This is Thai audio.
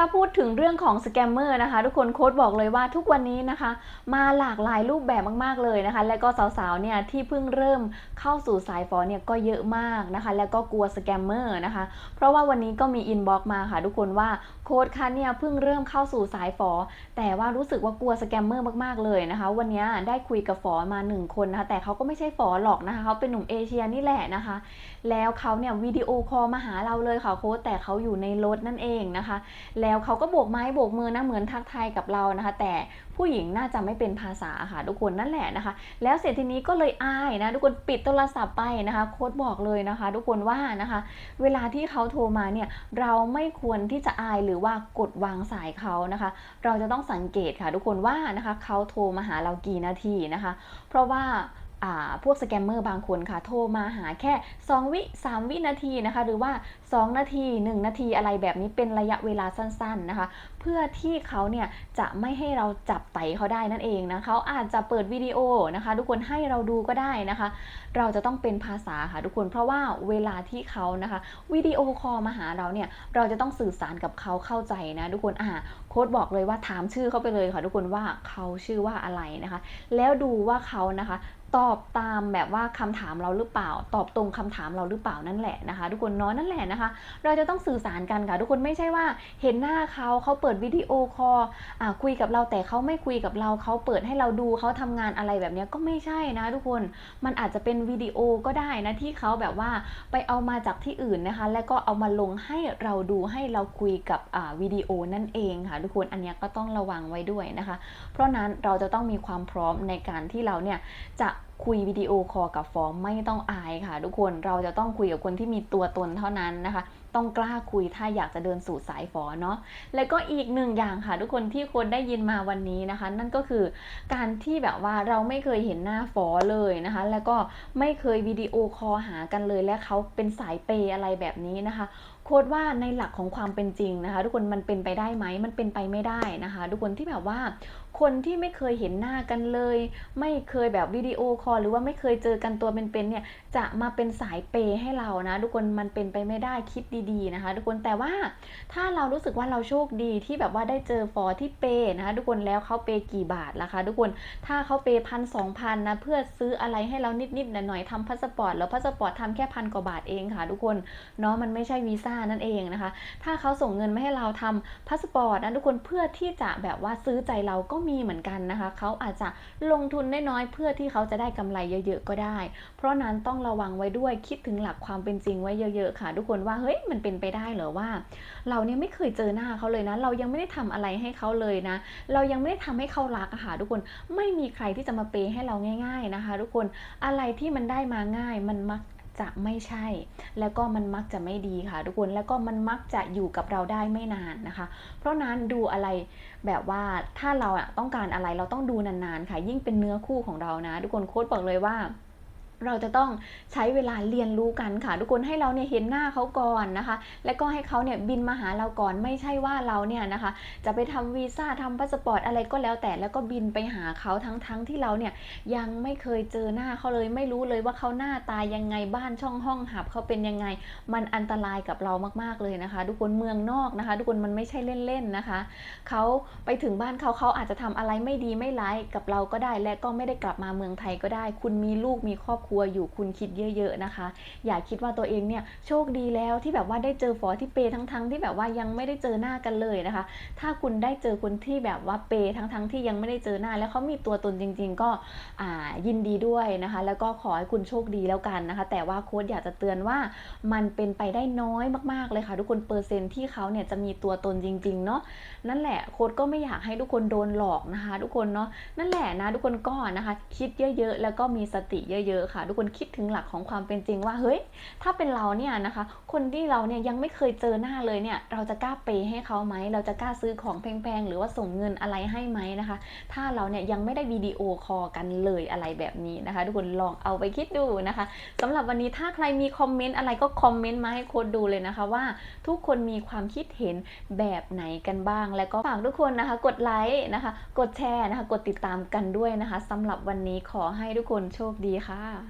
ถ้าพูดถึงเรื่องของสแกมเมอร์นะคะ ทุกคนโค้ดบอกเลยว่าทุกวันนี้นะคะ มาหลากหลายรูปแบบมาก ๆ เลยนะคะ และก็สาวๆเนี่ยที่เพิ่งเริ่มเข้าสู่สายฟอเนี่ยก็เยอะมากนะคะ แล้วก็กลัวสแกมเมอร์นะคะ เพราะว่าวันนี้ก็มีอินบ็อกมาค่ะ ทุกคนว่าโค้ดคะเนี่ยเพิ่งเริ่มเข้าสู่สายฟอแต่ว่ารู้สึกว่ากลัวสแกมเมอร์มากๆเลยนะคะ วันนี้ได้คุยกับฟอมาหนึ่งคนนะคะแต่เขาก็ไม่ใช่ฟอหรอกนะคะเขาเป็นหนุ่มเอเชียนี่แหละนะคะ แล้วเขาเนี่ยวิดีโอคอลมาหาเราเลยค่ะโค้ดแต่เขาอยู่ในรถนั่นเองนะคะแล้วเขาก็โบกไม้โบกมือนะเหมือนทักทายกับเรานะคะ แต่ผู้หญิงน่าจะไม่เป็นภาษาค่ะทุกคนนั่นแหละนะคะ แล้วเสร็จทีนี้ก็เลยอายนะทุกคนปิดโทรศัพท์ไปนะคะ โค้ดบอกเลยนะคะ ทุกคนว่านะคะ เวลาที่เขาโทรมาเนี่ยเราไม่ควรที่จะอายหรือว่ากดวางสายเขานะคะ เราจะต้องสังเกตค่ะ ทุกคนว่านะคะเขาโทรมาหาเรากี่นาทีนะคะ เพราะว่า พวกสแกมเมอร์บางคนค่ะ โทรมาหาแค่ 2 วิ 3 วินาทีนะคะ หรือว่า 2 นาที 1 นาทีอะไรแบบนี้เป็นระยะเวลาสั้น ๆนะคะ เพื่อที่เขาเนี่ยจะไม่ให้เราจับไตเขาได้นั่นเองนะเขาอาจจะเปิดวิดีโอนะคะ ทุกคนให้เราดูก็ได้นะคะ เราจะต้องเป็นภาษาค่ะทุกคนเพราะว่าเวลาที่เขานะคะวิดีโอคอลมาหาเราเนี่ยเราจะต้องสื่อสารกับเขาเข้าใจนะทุกคนอ่าโค้ดบอกเลยว่าถามชื่อเขาไปเลยค่ะทุกคนว่าเขาชื่อว่าอะไรนะคะ แล้วดูว่าเขานะคะ ตอบตามแบบว่าคำถามเราหรือเปล่า ตอบตรงคำถามเราหรือเปล่านั่นแหละนะคะ ทุกคนเนาะนั่นแหละนะคะ เราจะต้องสื่อสารกันค่ะ ทุกคนไม่ใช่ว่าเห็นหน้าเขาเขาเปิดวิดีโอคอลอ่าคุยกับเราแต่เขาไม่คุยกับเราเขาเปิดให้เราดูเขาทำงานอะไรแบบนี้ก็ไม่ใช่นะ ทุกคนมันอาจจะเป็นวิดีโอก็ได้นะที่เขาแบบว่าไปเอามาจากที่อื่นนะคะ แล้วก็เอามาลงให้เราดูให้เราคุยกับอ่าวิดีโอนั่นเองค่ะ ทุกคนอันนี้ก็ต้องระวังไว้ด้วยนะคะ เพราะนั้นเราจะต้องมีความพร้อมในการที่เราเนี่ยจะคุยวิดีโอคอลกับฟอร์มไม่ต้องอายค่ะ ทุกคนเราจะต้องคุยกับคนที่มีตัวตนเท่านั้นนะคะ ต้องกล้าคุยถ้าอยากจะเดินสู่สายฟอเนาะแล้วก็อีกหนึ่งอย่างค่ะ ทุกคนที่คนได้ยินมาวันนี้นะคะ นั่นก็คือการที่แบบว่าเราไม่เคยเห็นหน้าฟอเลยนะคะ แล้วก็ไม่เคยวิดีโอคอลหากันเลยและเขาเป็นสายเปย์อะไรแบบนี้นะคะ โค้ดว่าในหลักของความเป็นจริงนะคะ ทุกคนมันเป็นไปได้ไหมมันเป็นไปไม่ได้นะคะ ทุกคนที่แบบว่าคนที่ไม่เคยเห็นหน้ากันเลย ไม่เคยแบบวิดีโอคอลหรือว่าไม่เคยเจอกันตัวเป็นๆเนี่ยจะมาเป็นสายเปย์ให้เรานะ ทุกคนมันเป็นไปไม่ได้คิดดีๆนะคะ ทุกคนแต่ว่าถ้าเรารู้สึกว่าเราโชคดีที่แบบว่าได้เจอฟอที่เปย์นะคะ ทุกคนแล้วเขาเปย์กี่บาทล่ะคะทุกคนถ้าเขาเปย์พันสองพันนะเพื่อซื้ออะไรให้เรานิดๆหน่อยๆทำพาสปอร์ตแล้วพาสปอร์ตทำแค่พันกว่าบาทเองค่ะ ทุกคนเนาะมันไม่ใช่วีซ่านั่นเองนะคะ ถ้าเขาส่งเงินมาให้เราทำพาสปอร์ตนะทุกคนเพื่อที่จะแบบว่าซื้อใจเราก็มีเหมือนกันนะคะเขาอาจจะลงทุนน้อยๆเพื่อที่เขาจะได้กำไรเยอะๆก็ได้ เพราะนั้นต้องระวังไว้ด้วยคิดถึงหลักความเป็นจริงไว้เยอะๆค่ะ ทุกคนว่าเฮ้ยมันเป็นไปได้เหรอว่า เราเนี่ยไม่เคยเจอหน้าเขาเลยนะ เรายังไม่ได้ทำอะไรให้เขาเลยนะ เรายังไม่ได้ทำให้เขารักอะค่ะทุกคนไม่มีใครที่จะมาเปย์ให้เราง่าย ๆนะคะ ทุกคนอะไรที่มันได้มาง่ายมันมัก จะไม่ใช่ แล้วก็มันมักจะไม่ดีค่ะทุกคนแล้วก็มันมักจะอยู่กับเราได้ไม่นานนะคะ เพราะนั้นดูอะไรแบบว่าถ้าเราต้องการอะไรเราต้องดูนานๆค่ะ ยิ่งเป็นเนื้อคู่ของเรานะ ทุกคนโค้ดบอกเลยว่า เราจะต้องใช้เวลาเรียนรู้กันค่ะ ทุกคนให้เราเนี่ยเห็นหน้าเขาก่อนนะคะ แล้วก็ให้เขาเนี่ยบินมาหาเราก่อนไม่ใช่ว่าเราเนี่ยนะคะ จะไปทำวีซ่าทำพาสปอร์ตอะไรก็แล้วแต่แล้วก็บินไปหาเขาทั้งๆทที่เราเนี่ยยังไม่เคยเจอหน้าเขาเลย ไม่รู้เลยว่าเขาหน้าตายังไงบ้านช่องห้องหับเขาเป็นยังไง มันอันตรายกับเรามากๆเลยนะคะ ทุกคนเมืองนอกนะคะ ทุกคนมันไม่ใช่เล่นๆนะคะเขาไปถึงบ้านเขาเขาอาจจะทำอะไรไม่ดีไม่ร้ายกับเราก็ได้ และก็ไม่ได้กลับมาเมืองไทยก็ได้ คุณมีลูกมีครอบครัวอยู่คุณคิดเยอะ ๆนะคะ อย่าคิดว่าตัวเองเนี่ยโชคดีแล้วที่แบบว่าได้เจอฟอที่เปย์ทั้งๆที่แบบว่ายังไม่ได้เจอหน้ากันเลยนะคะ ถ้าคุณได้เจอคนที่แบบว่าเปย์ทั้งๆที่ยังไม่ได้เจอหน้า แล้วเขามีตัวตนจริง ๆ ก็อ่ายินดีด้วยนะคะ แล้วก็ขอให้คุณโชคดีแล้วกันนะคะ แต่ว่าโค้ดอยากจะเตือนว่ามันเป็นไปได้น้อยมากๆเลยค่ะ ทุกคนเปอร์เซ็นต์ที่เขาเนี่ยจะมีตัวตนจริงๆเนาะนั่นแหละโค้ดก็ไม่อยากให้ทุกคนโดนหลอกนะคะ ทุกคนเนาะนั่นแหละนะทุกคนก็นะคะ คิดเยอะๆ แล้วก็มีสติเยอะๆค่ะทุกคนคิดถึงหลักของความเป็นจริงว่าเฮ้ยถ้าเป็นเราเนี่ยนะคะ คนที่เราเนี่ยยังไม่เคยเจอหน้าเลยเนี่ยเราจะกล้าเปย์ให้เขาไหมเราจะกล้าซื้อของแพงๆหรือว่าส่งเงินอะไรให้ไหมนะคะ ถ้าเราเนี่ยยังไม่ได้วิดีโอคอลกันเลยอะไรแบบนี้นะคะ ทุกคนลองเอาไปคิดดูนะคะสำหรับวันนี้ถ้าใครมีคอมเมนต์อะไรก็คอมเมนต์มาให้โค้ดดูเลยนะคะว่าทุกคนมีความคิดเห็นแบบไหนกันบ้าง แล้วก็ฝากทุกคนนะคะ กดไลค์นะคะ กดแชร์นะคะ กดติดตามกันด้วยนะคะสำหรับวันนี้ขอให้ทุกคนโชคดีค่ะ